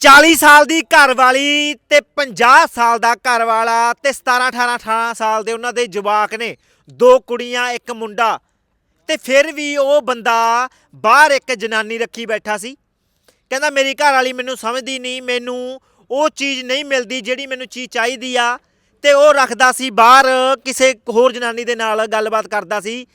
40 ਸਾਲ ਦੀ ਘਰਵਾਲੀ ਤੇ 50 ਸਾਲ ਦਾ ਘਰਵਾਲਾ ਤੇ 17 18 18 ਸਾਲ ਦੇ ਉਹਨਾਂ ਦੇ ਜਵਾਕ ਨੇ। ਦੋ ਕੁੜੀਆਂ, ਇੱਕ ਮੁੰਡਾ। ਤੇ ਫਿਰ ਵੀ ਉਹ ਬੰਦਾ ਬਾਹਰ ਇੱਕ ਜਨਾਨੀ ਰੱਖੀ ਬੈਠਾ ਸੀ। ਕਹਿੰਦਾ, ਮੇਰੀ ਘਰਵਾਲੀ ਮੈਨੂੰ ਸਮਝਦੀ ਨਹੀਂ, ਮੈਨੂੰ ਉਹ ਚੀਜ਼ ਨਹੀਂ ਮਿਲਦੀ ਜਿਹੜੀ ਮੈਨੂੰ ਚੀਜ਼ ਚਾਹੀਦੀ ਆ। ਤੇ ਉਹ ਰੱਖਦਾ ਸੀ ਬਾਹਰ, ਕਿਸੇ ਹੋਰ ਜਨਾਨੀ ਦੇ ਨਾਲ ਗੱਲਬਾਤ ਕਰਦਾ ਸੀ।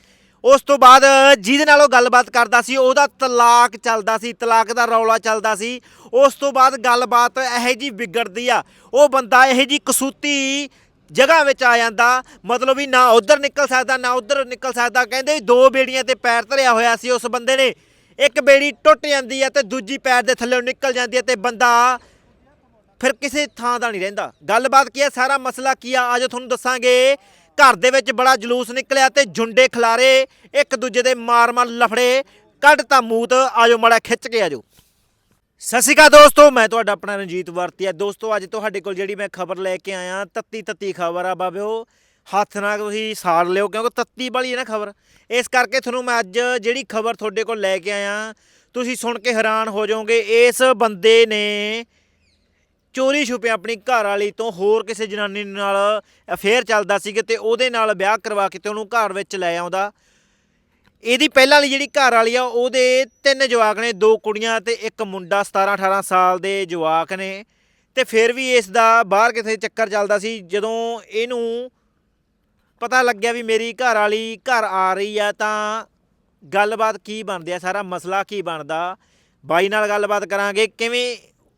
ਉਸ ਤੋਂ ਬਾਅਦ ਜਿਹਦੇ ਨਾਲ ਉਹ ਗੱਲਬਾਤ ਕਰਦਾ ਸੀ, ਉਹਦਾ ਤਲਾਕ ਚੱਲਦਾ ਸੀ, ਤਲਾਕ ਦਾ ਰੌਲਾ ਚੱਲਦਾ ਸੀ। ਉਸ ਤੋਂ ਬਾਅਦ ਗੱਲਬਾਤ ਇਹੋ ਜੀ ਵਿਗੜਦੀ ਆ। ਉਹ ਬੰਦਾ ਇਹੋ ਜੀ ਕਸੂਤੀ ਜਗ੍ਹਾ ਵਿੱਚ ਆ ਜਾਂਦਾ, ਮਤਲਬ ਵੀ ਨਾ ਉਧਰ ਨਿਕਲ ਸਕਦਾ, ਨਾ ਉਧਰ ਨਿਕਲ ਸਕਦਾ। ਕਹਿੰਦੇ ਵੀ ਦੋ ਬੇੜੀਆਂ ਤੇ ਪੈਰ ਧਰਿਆ ਹੋਇਆ ਸੀ ਉਸ ਬੰਦੇ ਨੇ। ਇੱਕ ਬੇੜੀ ਟੁੱਟ ਜਾਂਦੀ ਹੈ ਤੇ ਦੂਜੀ ਪੈਰ ਦੇ ਥੱਲੇੋਂ ਨਿਕਲ ਜਾਂਦੀ ਹੈ ਤੇ ਬੰਦਾ ਫਿਰ ਕਿਸੇ ਥਾਂ ਦਾ ਨਹੀਂ ਰਹਿੰਦਾ। ਗੱਲਬਾਤ ਕੀ ਹੈ ਸਾਰਾ ਮਸਲਾ ਕੀ ਆ? ਅੱਜ ਤੁਹਾਨੂੰ ਦੱਸਾਂਗੇ ਘਰ ਦੇ ਵਿੱਚ ਬੜਾ ਜਲੂਸ ਨਿਕਲਿਆ ਤੇ ਜੁੰਡੇ ਖਿਲਾਰੇ ਇੱਕ ਦੂਜੇ ਦੇ ਮਾਰ-ਮਾਰ ਲਫੜੇ, ਕੱਢ ਕੱਢਤਾ ਮੂਤ, ਆਜੋ ਮੜਾ ਖਿੱਚ ਕੇ ਆਜੋ। ਸਤਿ ਸ਼੍ਰੀ ਅਕਾਲ ਦੋਸਤੋ, ਮੈਂ ਤੁਹਾਡਾ ਆਪਣਾ ਰਣਜੀਤ ਵਰਤੀਆ। ਦੋਸਤੋ, ਅੱਜ ਤੁਹਾਡੇ ਕੋਲ ਜਿਹੜੀ ਮੈਂ ਖਬਰ ਲੈ ਕੇ ਆਇਆ ਤੱਤੀ ਤੱਤੀ ਖਬਰ ਆ ਬਾਬਿਓ। ਹੱਥ ਨਾਲ ਤੁਸੀਂ ਸਾੜ ਲਿਓ, ਕਿਉਂਕਿ ਤੱਤੀ ਵਾਲੀ ਹੈ ਨਾ ਖਬਰ। ਇਸ ਕਰਕੇ ਤੁਹਾਨੂੰ ਮੈਂ ਅੱਜ ਜਿਹੜੀ ਖਬਰ ਤੁਹਾਡੇ ਕੋਲ ਲੈ ਕੇ ਆਇਆ, ਤੁਸੀਂ ਸੁਣ ਕੇ ਹੈਰਾਨ ਹੋ ਜਾਓਗੇ, ਇਸ ਬੰਦੇ ਨੇ ਚੋਰੀ ਛੁਪੇ ਆਪਣੀ ਘਰ ਵਾਲੀ ਤੋਂ ਹੋਰ ਕਿਸੇ ਜਨਾਨੀ ਨਾਲ ਅਫੇਅਰ ਚੱਲਦਾ ਸੀ ਤੇ ਉਹਦੇ ਨਾਲ ਵਿਆਹ ਕਰਵਾ ਕੇ ਤੇ ਉਹਨੂੰ ਘਰ ਵਿੱਚ ਲੈ ਆਉਂਦਾ। ਇਹਦੀ ਪਹਿਲਾਂ ਵਾਲੀ ਜਿਹੜੀ ਘਰ ਵਾਲੀ ਆ, ਉਹਦੇ ਤਿੰਨ ਜਵਾਕ ਨੇ, ਦੋ ਕੁੜੀਆਂ ਤੇ ਇੱਕ ਮੁੰਡਾ 17 18 ਸਾਲ ਦੇ ਜਵਾਕ ਨੇ। ਤੇ ਫਿਰ ਵੀ ਇਸ ਦਾ ਬਾਹਰ ਕਿਥੇ ਚੱਕਰ ਚੱਲਦਾ ਸੀ, ਜਦੋਂ ਇਹਨੂੰ ਪਤਾ ਲੱਗਿਆ ਵੀ ਮੇਰੀ ਘਰ ਵਾਲੀ ਘਰ ਆ ਰਹੀ ਆ, ਤਾਂ ਗੱਲਬਾਤ ਕੀ ਬਣਦੀ ਆ, ਸਾਰਾ ਮਸਲਾ ਕੀ ਬਣਦਾ? ਬਾਈ ਨਾਲ ਗੱਲਬਾਤ ਕਰਾਂਗੇ, ਕਿਵੇਂ